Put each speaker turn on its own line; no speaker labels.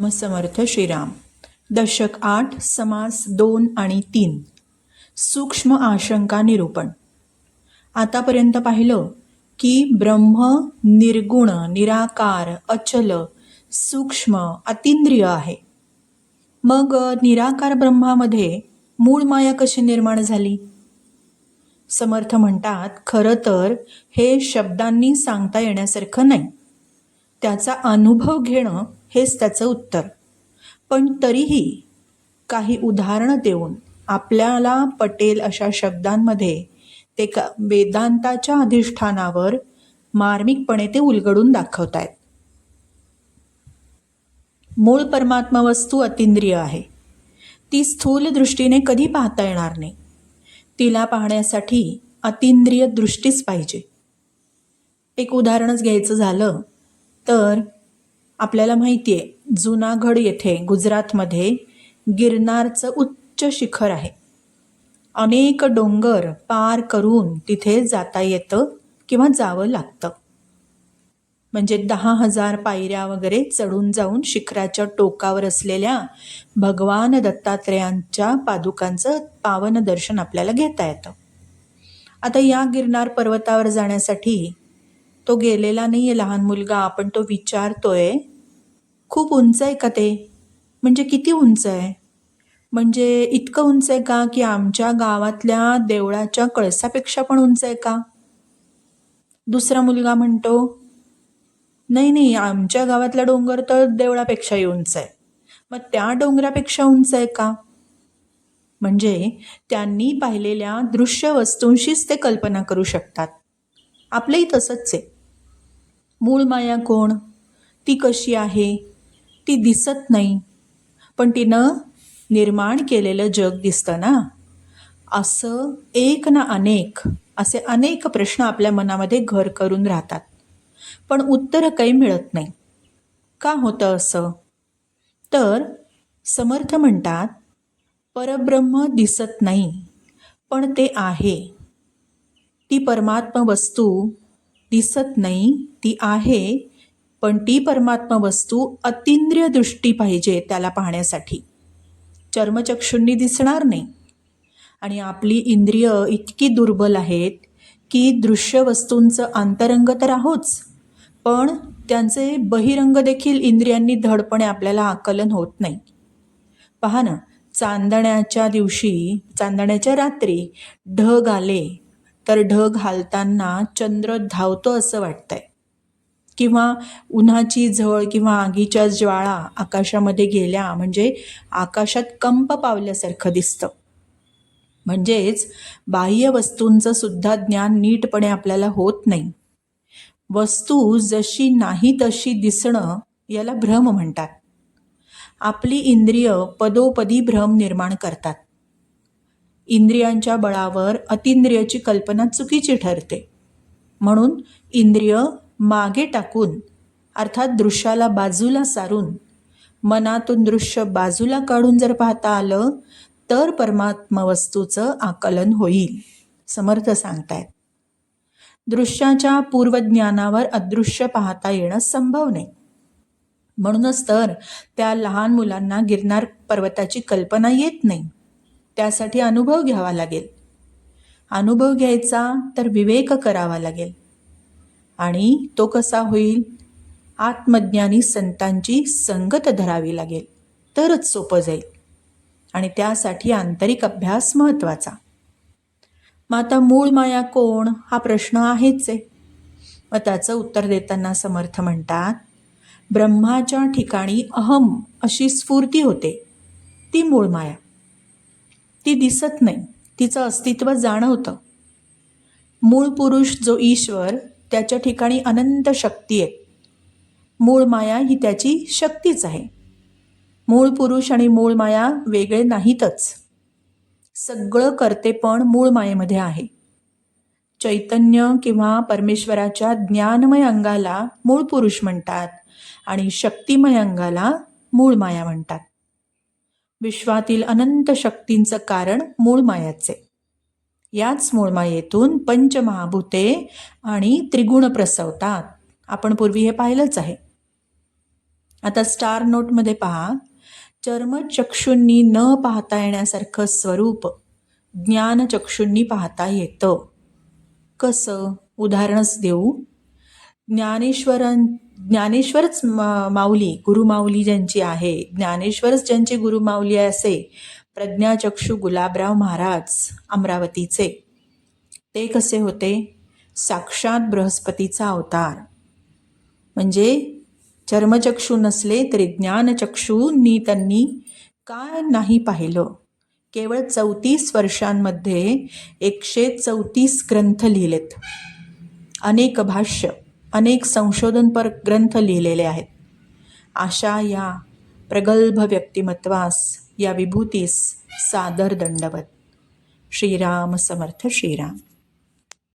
समर्थ श्रीराम. दशक आठ समास दोन आणि तीन. सूक्ष्म आशंका निरूपण. आतापर्यंत पाहिलं की ब्रह्म निर्गुण निराकार अचल सूक्ष्म अतिंद्रिय आहे. मग निराकार ब्रह्मामध्ये मूळ माया कशी निर्माण झाली? समर्थ म्हणतात खरं तर हे शब्दांनी सांगता येण्यासारखं नाही. त्याचा अनुभव घेणं हेच त्याचं उत्तर. पण तरीही काही उदाहरणं देऊन आपल्याला पटेल अशा शब्दांमध्ये ते का वेदांताच्या अधिष्ठानावर मार्मिकपणे ते उलगडून दाखवतायत. मूळ परमात्मा वस्तू अतिंद्रिय आहे. ती स्थूल दृष्टीने कधी पाहता येणार नाही. तिला पाहण्यासाठी अतिंद्रिय दृष्टीच पाहिजे. एक उदाहरणच घ्यायचं झालं तर आपल्याला माहिती आहे जुनागड येथे गुजरातमध्ये गिरनारचं उच्च शिखर आहे. अनेक डोंगर पार करून तिथे जाता येतं किंवा जावं लागतं. म्हणजे दहा हजार पायऱ्या वगैरे चढून जाऊन शिखराच्या टोकावर असलेल्या भगवान दत्तात्रेयांच्या पादुकांचं पावन दर्शन आपल्याला घेता येतं. आता या गिरनार पर्वतावर जाण्यासाठी तो गेलेला नाही आहे लहान मुलगा आपण तो विचारतोय खूप उंच आहे का ते? म्हणजे किती उंच आहे? म्हणजे इतकं उंच आहे का की आमच्या गावातल्या देवळाच्या कळसापेक्षा पण उंच आहे का? दुसरा मुलगा म्हणतो नाही नाही आमच्या गावातला डोंगर तर देवळापेक्षाही उंच आहे. मग त्या डोंगरापेक्षा उंच आहे का? म्हणजे त्यांनी पाहिलेल्या दृश्य वस्तूंशीच ते कल्पना करू शकतात. आपलंही तसंच आहे. मूळ माया कोण? ती कशी आहे? ती दिसत नाही. पण तिनं निर्माण केलेलं जग दिसतं ना? असं एक ना अनेक असे अनेक प्रश्न आपल्या मनामध्ये घर करून राहतात. पण उत्तरं काही मिळत नाही. का होतं असं? तर समर्थ म्हणतात परब्रह्म दिसत नाही पण ते आहे. ती परमात्मा वस्तू दिसत नाही ती आहे पण ती परमात्मा वस्तू अतिंद्रिय दृष्टी पाहिजे त्याला पाहण्यासाठी. चर्मचक्षुंनी दिसणार नाही. आणि आपली इंद्रिय इतकी दुर्बल आहेत की दृश्य वस्तूंचं अंतरंग तर आहोच पण त्यांचे बहिरंग देखील इंद्रियांनी धडपणे आपल्याला आकलन होत नाही. पहा ना चांदण्याच्या दिवशी चांदण्याच्या रात्री ढग आले तर ढग हालताना चंद्र धावतो असं वाटतंय. किंवा उन्हाची झळ किंवा आगीच्या ज्वाळा आकाशामध्ये गेल्या म्हणजे आकाशात कंप पावल्यासारखं दिसतं. म्हणजेच बाह्य वस्तूंचं सुद्धा ज्ञान नीटपणे आपल्याला होत नाही. वस्तू जशी नाही तशी दिसणं याला भ्रम म्हणतात. आपली इंद्रिय पदोपदी भ्रम निर्माण करतात. इंद्रियांच्या बळावर अतिंद्रियाची कल्पना चुकीची ठरते. म्हणून इंद्रिय मागे टाकून अर्थात दृश्याला बाजूला सारून मनातून दृश्य बाजूला काढून जर पाहता आलं तर परमात्मा वस्तूचं आकलन होईल समर्थ सांगतायत. दृश्याच्या पूर्वज्ञानावर अदृश्य पाहता येणं संभव नाही. म्हणूनच तर त्या लहान मुलांना गिरनार पर्वताची कल्पना येत नाही. त्यासाठी अनुभव घ्यावा लागेल. अनुभव घ्यायचा तर विवेक करावा लागेल. आणि तो कसा होईल? आत्मज्ञानी संतांची संगत धरावी लागेल. तरच सोपं जाईल. आणि त्यासाठी आंतरिक अभ्यास महत्त्वाचा. मग आता मूळ माया कोण? हा प्रश्न आहेच आहे. मग त्याचं उत्तर देताना समर्थ म्हणतात ब्रह्माच्या ठिकाणी अहम अशी स्फूर्ती होते. ती मूळ माया. ती दिसत नाही. तिचं अस्तित्व जाणवतं. मूळ पुरुष जो ईश्वर त्याच्या ठिकाणी अनंत शक्ती आहे. मूळ माया ही त्याची शक्तीच आहे. मूळ पुरुष आणि मूळ माया वेगळे नाहीतच. सगळं करतेपण मूळ मायेमध्ये आहे. चैतन्य किंवा परमेश्वराच्या ज्ञानमय अंगाला मूळ पुरुष म्हणतात आणि शक्तिमय अंगाला मूळ माया म्हणतात. विश्वातील अनंत शक्तींचं कारण मूळ मायाचे. याच मूळ मायेतून पंचमहाभूते आणि त्रिगुण प्रसवतात. आपण पूर्वी हे पाहिलंच आहे. आता स्टार नोटमध्ये पहा. चर्मचक्षूंनी न पाहता येण्यासारखं स्वरूप ज्ञानचक्षूंनी पाहता येतं. कसं? उदाहरणच देऊ. ज्ञानेश्वरां ज्ञानेश्वरच मा माऊली गुरुमाऊली ज्यांची आहे ज्ञानेश्वरच ज्यांची गुरुमाऊली असे प्रज्ञाचक्षू गुलाबराव महाराज अमरावतीचे. ते कसे होते? साक्षात बृहस्पतीचा अवतार. म्हणजे चर्मचक्षू नसले तरी ज्ञानचक्षूंनी त्यांनी काय नाही पाहिलं? केवळ चौतीस वर्षांमध्ये एकशे चौतीस ग्रंथ लिहिलेत. अनेक भाष्य. अनेक संशोधनपर ग्रंथ लिहिलेले आहेत. अशा या प्रगल्भ व्यक्तिमत्वास या विभूतीस सादर दंडवत. श्रीराम समर्थ श्रीराम.